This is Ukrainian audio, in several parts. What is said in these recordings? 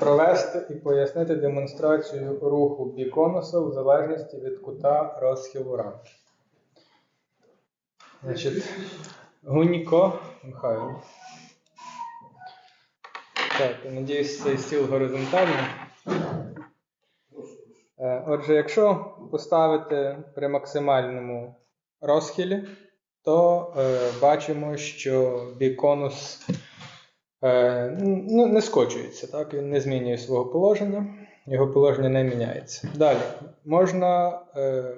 Провести і пояснити демонстрацію руху біконуса в залежності від кута розхилу рамки. Значить, Гунько Михайло. Так, надіюсь, цей стіл горизонтальний. Е, Отже, якщо поставити при максимальному розхилі, то е, бачимо, що біконус ну, не скочується, так? він не змінює свого положення, його положення не міняється. Далі можна е,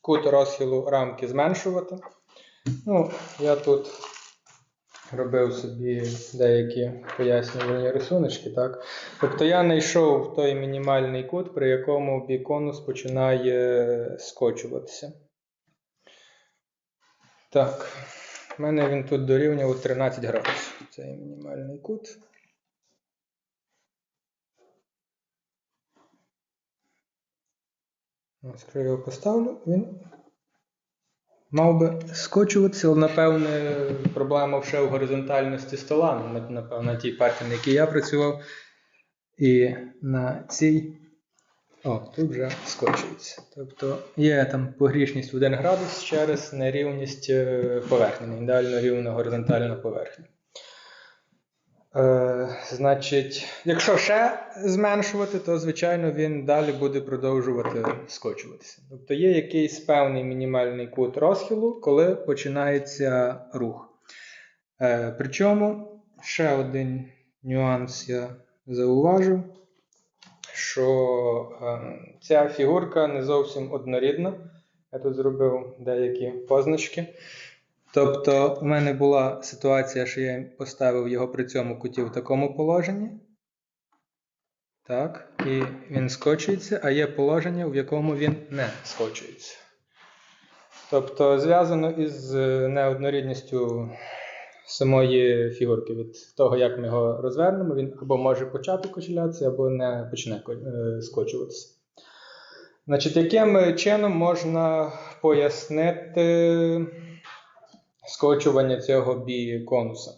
кут розхилу рамки зменшувати. Ну, я тут робив собі деякі пояснювальні рисуночки. Тобто я знайшов той мінімальний кут, при якому біконус починає скочуватися. Так, в мене він тут дорівнював 13 градусів. Цей мінімальний кут. Якщо я його поставлю, він мав би скочуватися, напевне проблема ще в горизонтальності стола, напевно, на тій партії, на якій я працював. І на цій. О, тут вже скочується. Тобто є там погрішність в 1 градус через нерівність е, поверхні, не ідеально рівна горизонтальна поверхня. Е, значить, якщо ще зменшувати, то звичайно він далі буде продовжувати скочуватися. Тобто є якийсь певний мінімальний кут розхилу, коли починається рух. Е, причому ще один нюанс я зауважив, що е, ця фігурка не зовсім однорідна. Я тут зробив деякі позначки. Тобто, у мене була ситуація, що я поставив його при цьому куті в такому положенні. Так, і він скочується, а є положення, в якому він не скочується. Тобто, зв'язано із е, неоднорідністю самої фігурки. Від того, як ми його розвернемо, він або може почати кочулятися, або не почне е, скочуватися. Значить, яким чином можна пояснити скочування цього біконуса?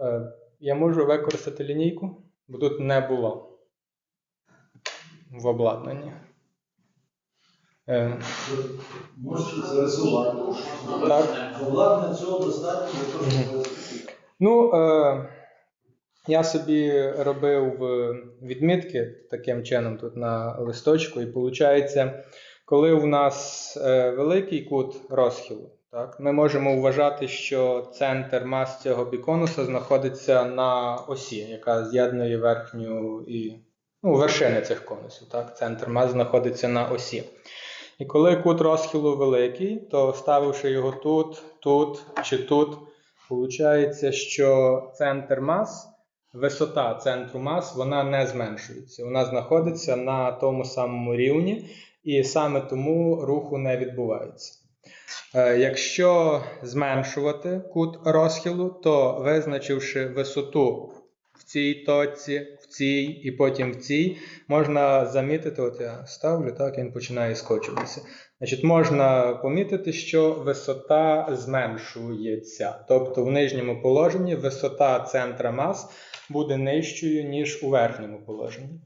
Е, Я можу використати лінійку, бо тут не було в обладнанні. Е, Можете зарисувати. Так. Обладнання цього достатньо для того, щоб Ну, е, я собі робив е, відмітки таким чином тут на листочку, і виходить, коли у нас великий кут розхилу, так, ми можемо вважати, що центр мас цього біконуса знаходиться на осі, яка з'єднує верхню і ну, вершини цих конусів. Так, центр мас знаходиться на осі. І коли кут розхилу великий, то ставивши його тут, тут чи тут, Получається, що центр мас, висота центру мас, вона не зменшується. Вона знаходиться на тому самому рівні, і саме тому руху не відбувається. Е, Якщо зменшувати кут розхилу, то визначивши висоту в цій точці, цій і потім в цій, можна замітити, от я ставлю, так він починає скочуватися. Значить, можна помітити, що висота зменшується. Тобто в нижньому положенні висота центра мас буде нижчою, ніж у верхньому положенні.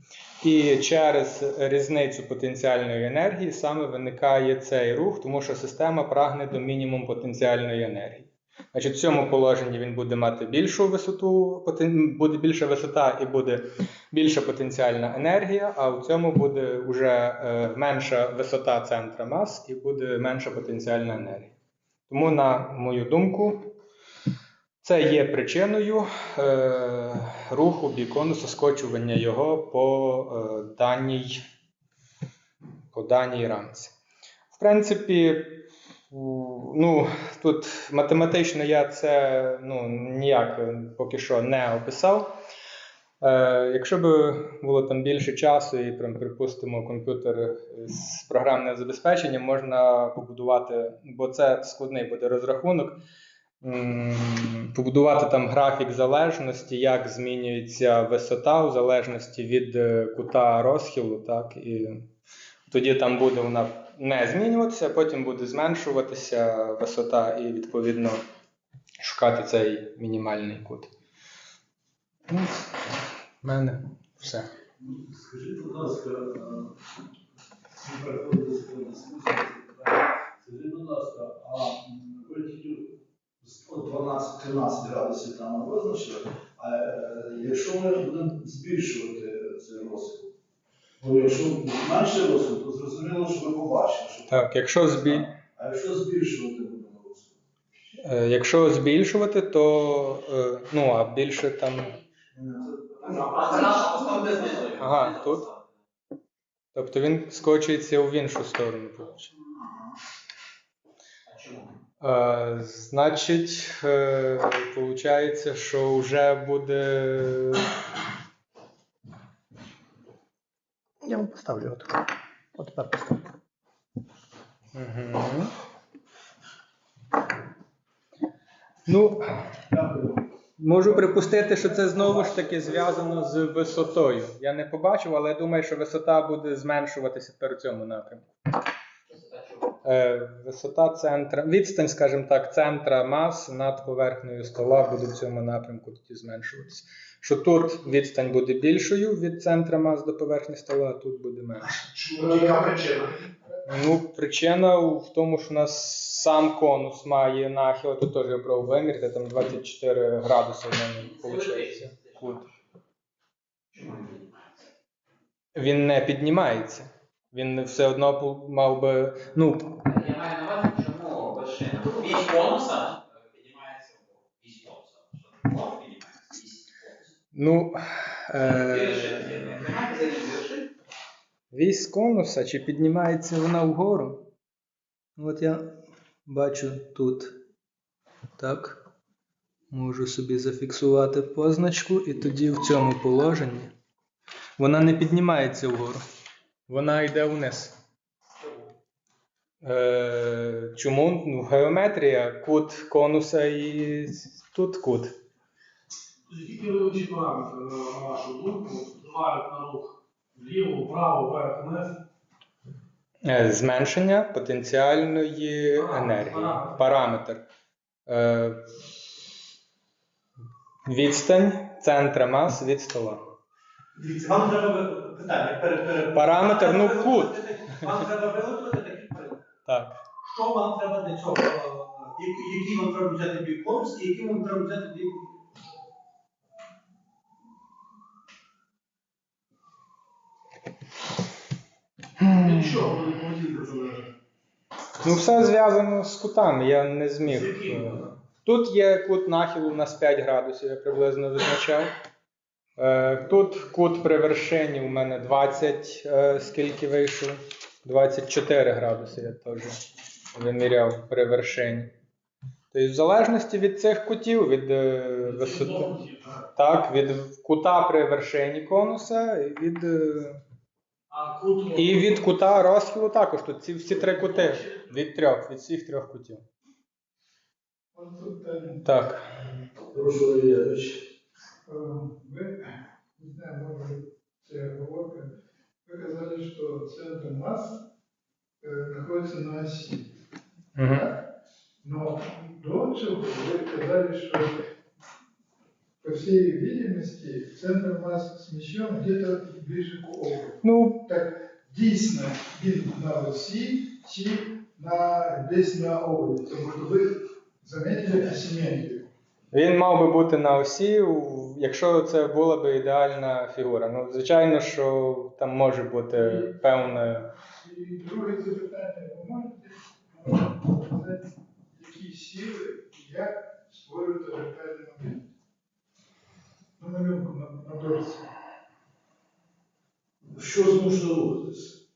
І через різницю потенціальної енергії саме виникає цей рух, тому що система прагне до мінімуму потенціальної енергії. Значить, в цьому положенні він буде мати більшу висоту, буде більша висота і буде більша потенціальна енергія, а в цьому буде вже е, менша висота центра мас і буде менша потенціальна енергія. Тому, на мою думку, це є причиною е, руху біконуса, скочування його по, е, даній, по даній рамці. В принципі, ну, тут математично я це ну, ніяк е, поки що не описав. Е, якщо б було там більше часу і, припустимо, комп'ютер з програмним забезпеченням можна побудувати, бо це складний буде розрахунок, побудувати там графік залежності, як змінюється висота в залежності від е, кута розхилу, так, і тоді там буде вона не змінюватися, потім буде зменшуватися висота і відповідно шукати цей мінімальний кут. Ну, В мене все. Скажіть, будь ласка, е, ми переходимо до дискусії. Скажіть, будь ласка, а ви тільки 12-13 градусів там визначили, а е, якщо ми будемо збільшувати цей розхід, бо якщо менше розхід, то зрозуміло, що ви побачите, що Так, якщо збіль... а якщо збільшувати будемо розхід? е, якщо збільшувати, то е, ну, а більше там. Ага, тут. Тобто він скочується в іншу сторону. Е, значить, е, виходить, що вже буде. Я вам поставлю його так. От тепер поставлю. Угу. Ну, можу припустити, що це знову ж таки зв'язано з висотою. Я не побачив, але я думаю, що висота буде зменшуватися тепер у цьому напрямку. Е, висота центра, відстань, скажімо так, центра мас над поверхнею стола буде в цьому напрямку тоді зменшуватися. Що тут відстань буде більшою від центра мас до поверхні стола, а тут буде менше. Яка причина? Ну, причина в тому, що у нас сам конус має нахил, тут теж я пробував виміряти, там 24 градуси в мене виходить. Кут. Він не піднімається. Він все одно мав би. Ну, Я маю на увазі, чому вершина. Вісь конуса піднімається вгору. Вісь конуса. Що вгору піднімається? Вісь конуса. Ну е, вісь конуса, чи піднімається вона вгору? От я бачу тут. Так. Можу собі зафіксувати позначку, і тоді в цьому положенні вона не піднімається вгору. Вона йде вниз. Е, чому? Ну, геометрія, кут конуса і тут кут. Які керуючі параметри, на вашу думку, впливають на рух вліво, вправо, вверх, вниз? Е, Зменшення потенціальної Параметр, енергії. параметр. Параметр. Е, відстань центра мас від стола. Дивіться, вам треба питання перед перед Параметр, ну, Вам кут. треба Вам треба виготовити такий приклад. Так. Що вам треба для цього? Е, які- вам треба взяти бік конус і який вам треба взяти бік чого поведінка залежить? Ну, все зв'язано з кутами, я не зміг. Е, Тут є кут нахилу у нас 5 градусів, я приблизно визначав. Е, Тут кут при вершині у мене 20, е, скільки вийшов? 24 градуси я теж виміряв при вершині. Тобто, в залежності від цих кутів, від е, висоти. Так. Так, від кута при вершині конуса і від, е, А кут... і від кута розхилу також. Тут ці всі три кути. Від трьох, від всіх трьох кутів. Так. Прошу, Олегович. Вы, не знаю, может быть, это оговорка, вы сказали, что центр масс э, находится на оси. Угу. Но до этого вы сказали, что, по всей видимости, центр масс смещен где-то ближе к облу. Ну, Так, дійсно, він на осі чи на, десь на тому що ви заметили асиметрію. він мав би бути на осі, якщо це була б ідеальна фігура. Ну, звичайно, що там може бути певна. І друге запитання, ви можете можете показати, які сили як створювати вертальний? На на, дошці. Що змушує рухатись?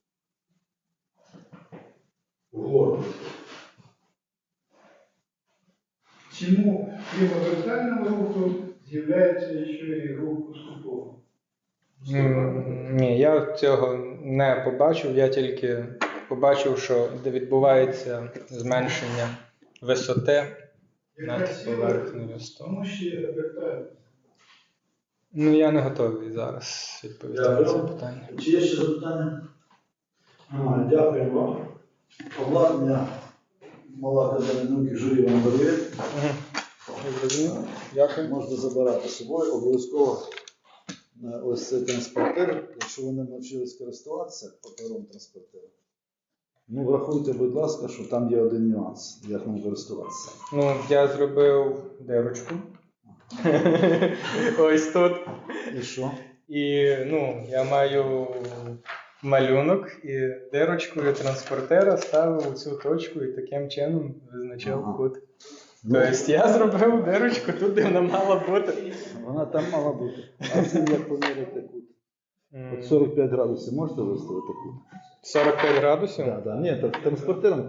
Вгору. Чому крім вертального руху з'являється ще і рух поступово? Ні, я цього не побачив, я тільки побачив, що де відбувається зменшення висоти над поверхнею стола. Ну, я не готовий зараз відповісти на це питання. Чи є ще запитання? Немає. Дякуємо вам. Обладнання мала академія науки журі вам дає. Дякую. Можете забирати з собою, обов'язково ось цей транспортер, якщо вони навчились користуватися папером транспортера, ну врахуйте, будь ласка, що там є один нюанс, як ним користуватися. Ну, я зробив дирочку. Ось тут. І що? І ну, я маю малюнок і дирочкою транспортера ставив у цю точку і таким чином визначав Ага. кут. Ну, Тобто я зробив дирочку тут, де вона мала бути. вона там мала бути. А це як поміряти кут? От 45 градусів можете виставити кут? 45 градусів. Так, так. Ні, так транспортером